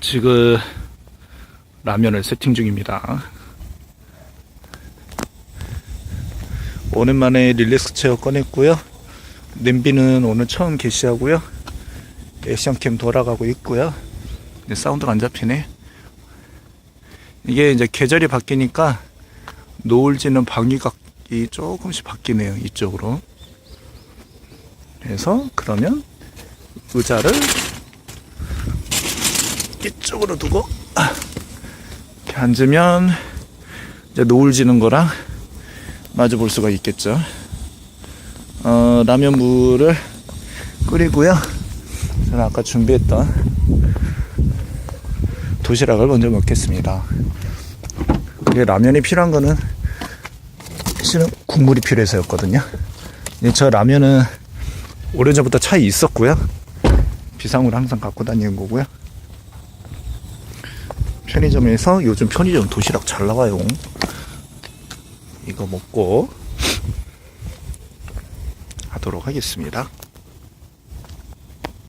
지금 라면을 세팅 중입니다. 오랜만에 릴렉스 체어 꺼냈고요. 냄비는 오늘 처음 개시하고요. 액션캠 돌아가고 있고요. 사운드가 안 잡히네. 이게 이제 계절이 바뀌니까 노을지는 방위각이 조금씩 바뀌네요. 이쪽으로. 그래서 그러면 의자를 이쪽으로 두고 아, 이렇게 앉으면 이제 노을 지는 거랑 마주 볼 수가 있겠죠. 어, 라면 물을 끓이고요. 저는 아까 준비했던 도시락을 먼저 먹겠습니다. 이게 라면이 필요한 거는 실은 국물이 필요해서였거든요. 저 라면은 오래전부터 차에 있었고요. 비상으로 항상 갖고 다니는 거고요. 편의점에서 요즘 편의점 도시락 잘 나와요. 이거 먹고 하도록 하겠습니다.